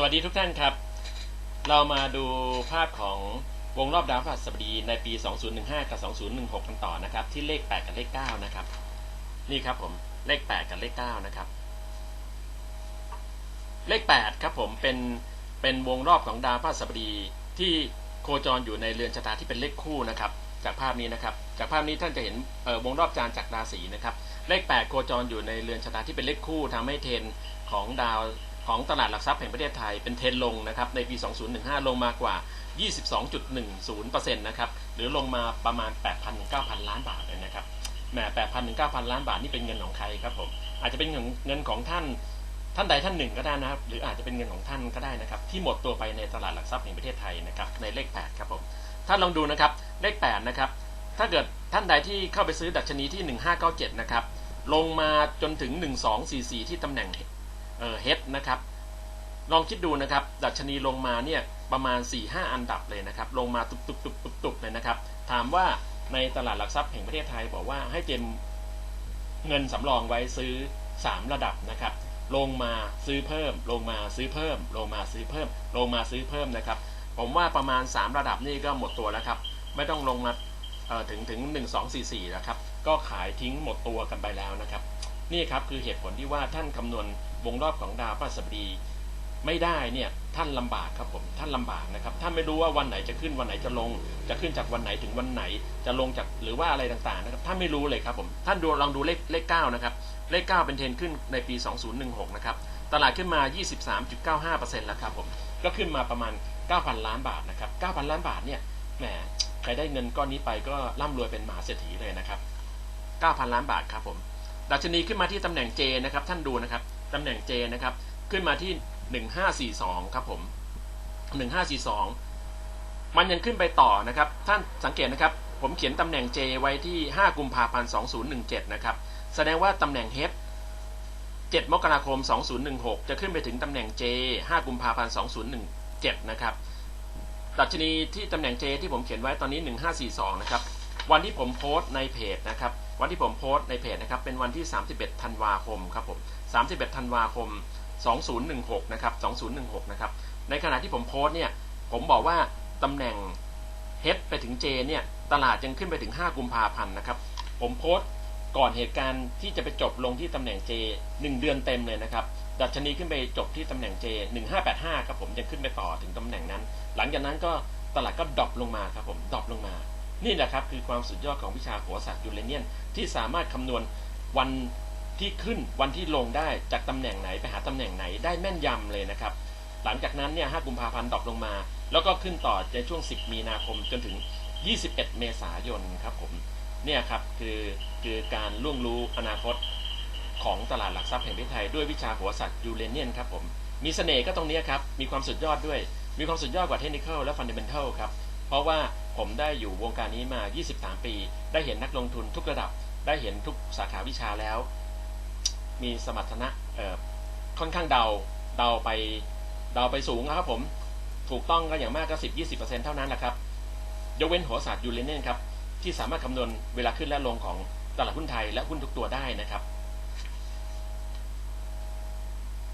สวัสดีทุกท่านครับ เรามาดูภาพของวงรอบดาวพฤหัสบดีในปี 2015 กับ 2016 กันต่อนะครับ ที่เลข 8 กับเลข 9 นะครับ นี่ครับผมเลข 8 กับเลข 9 นะครับ เลข 8 ครับผมเป็นเป็นวงรอบของดาวพฤหัสบดีที่โคจรอยู่ในเรือนชะตาที่เป็นเลขคู่นะครับ จากภาพนี้นะครับ จากภาพนี้ท่านจะเห็นวงรอบจานจากราศีนะครับ เลข 8 โคจรอยู่ในเรือนชะตาที่เป็นเลขคู่ทำให้เทนของดาว ของตลาดหลักทรัพย์แห่งประเทศไทยเป็นเทรนลงนะครับในปี 2015 ลงมากว่า 22.10%นะครับหรือลงมาประมาณ 8,000 9,000 ล้านบาทเลยนะครับแหม8,000ถึง9,000 ล้านบาทนี่เป็นเงินของใครครับผมอาจจะเป็นเงินเงินของท่านท่านใดท่านหนึ่งก็ได้นะครับ หรืออาจจะเป็นเงินของท่านก็ได้นะครับ ที่หมดตัวไปในตลาดหลักทรัพย์แห่งประเทศไทยนะครับในเลข 8 ครับผมท่านลองดูนะครับเลข 8 นะครับ ถ้าเกิดท่านใดที่เข้าไปซื้อดัชนีที่ 1597 นะครับลงมาจนถึง 1244 ที่ตำแหน่ง เอ่อ head นะครับ ลองคิดดูนะครับ ดัชนีลงมาเนี่ยประมาณ 4-5 อันดับเลยนะครับ ลงมาตุบตุบตุบตุบตุบเลยนะครับ ถามว่าในตลาดหลักทรัพย์แห่งประเทศไทยบอกว่าให้เตรียมเงินสำรองไว้ซื้อ 3 ระดับนะครับ ลงมาซื้อเพิ่ม ลงมาซื้อเพิ่ม ลงมาซื้อเพิ่ม ลงมาซื้อเพิ่มนะครับ ผมว่าประมาณ 3 ระดับนี่ก็หมดตัวแล้วครับ ไม่ต้องลงมาถึงถึง 1244 นะครับ ก็ขายทิ้งหมดตัวกันไปแล้วนะครับ นี่ครับคือเหตุผลที่ว่าท่านคำนวณ วงรอบของดาวพฤหัสบดีไม่ได้เนี่ยท่านลำบากครับผมท่านลำบากนะครับท่านไม่รู้ว่าวันไหนจะขึ้นวันไหนจะลง จะขึ้นจากวันไหนถึงวันไหน จะลงจากหรือว่าอะไรต่างๆนะครับท่านไม่รู้เลยครับผมท่านดูลองดูเลขเลขเก้านะครับเลขเก้าเป็นเทรนขึ้นในปี 2016 นะครับตลาดขึ้นมา 23.95%แล้วครับผมก็ขึ้นมาประมาณ 9,000 ล้านบาทนะครับ9,000 ล้านบาทเนี่ยแหมใครได้เงินก้อนนี้ไปก็ร่ำรวยเป็นมหาเศรษฐีเลยนะครับ9,000 ล้านบาทครับผมดัชนีขึ้นมาที่ตำแหน่ง J นะครับท่านดูนะครับ ตำแหน่ง J นะครับ ขึ้นมาที่ 1542 ครับผม 1542 มันยังขึ้นไปต่อนะครับ ท่านสังเกตนะครับ ผมเขียนตำแหน่ง J ไว้ที่ 5 กุมภาพันธ์ 2017 นะครับ แสดงว่าตำแหน่ง H 7 มกราคม 2016 จะขึ้นไปถึงตำแหน่ง J 5 กุมภาพันธ์ 2017 นะครับ ดัชนีที่ตำแหน่ง J ที่ผมเขียนไว้ตอนนี้ 1542 นะครับ วันที่ผมโพสต์ในเพจนะครับ วันที่ผมโพสต์ในเพจนะครับเป็นวันที่ 31 ธันวาคมครับผม 31 ธันวาคม 2016 นะครับ 2016 นะครับ ในขณะที่ผมโพสต์เนี่ย ผมบอกว่าตำแหน่ง H ไปถึง J เนี่ย ตลาดยังขึ้นไปถึง 5 กุมภาพันธ์นะครับ ผมโพสต์ก่อนเหตุการณ์ที่จะไปจบลงที่ตำแหน่ง J 1 เดือนเต็มเลยนะครับ ดัชนีขึ้นไปจบที่ตำแหน่ง J 1585 ครับผมยังขึ้นไปต่อถึงตำแหน่งนั้น หลังจากนั้นก็ตลาดก็ดรอปลงมาครับผมดรอปลงมา นี่แหละครับคือความสุดยอดของวิชาโหราศาสตร์ยูเรเนียนที่สามารถคำนวณวันที่ขึ้นวันที่ลงได้จากตำแหน่งไหนไปหาตำแหน่งไหนได้แม่นยำเลยนะครับ หลังจากนั้นเนี่ย 5 กุมภาพันธ์ดรอปลงมา แล้วก็ขึ้นต่อในช่วง 10 มีนาคมจนถึง 21 เมษายนครับผม เนี่ยครับคือคือการล่วงรู้อนาคตของตลาดหลักทรัพย์แห่งประเทศไทยด้วยวิชาหราศาสตร์ยูเรเนียนครับผม มีเสน่ห์ก็ตรงนี้ครับ มีความสุดยอดด้วย มีความสุดยอดกว่าเทคนิคและฟันเดเมนทัลครับ เพราะว่า ผมได้อยู่วงการนี้มา 23 ปี ได้เห็นนักลงทุนทุกระดับ ได้เห็นทุกสาขาวิชาแล้ว มีสมรรถนะเออค่อนข้างเดา เดาไป เดาไปสูงนะครับผม ถูกต้องก็อย่างมากก็ 10-20%เท่านั้นแหละครับ ยกเว้นหราศาสตร์ยูเรเนียนครับ ที่สามารถคำนวณเวลาขึ้นและลงของตลาดหุ้นไทยและหุ้นทุกตัวได้นะครับ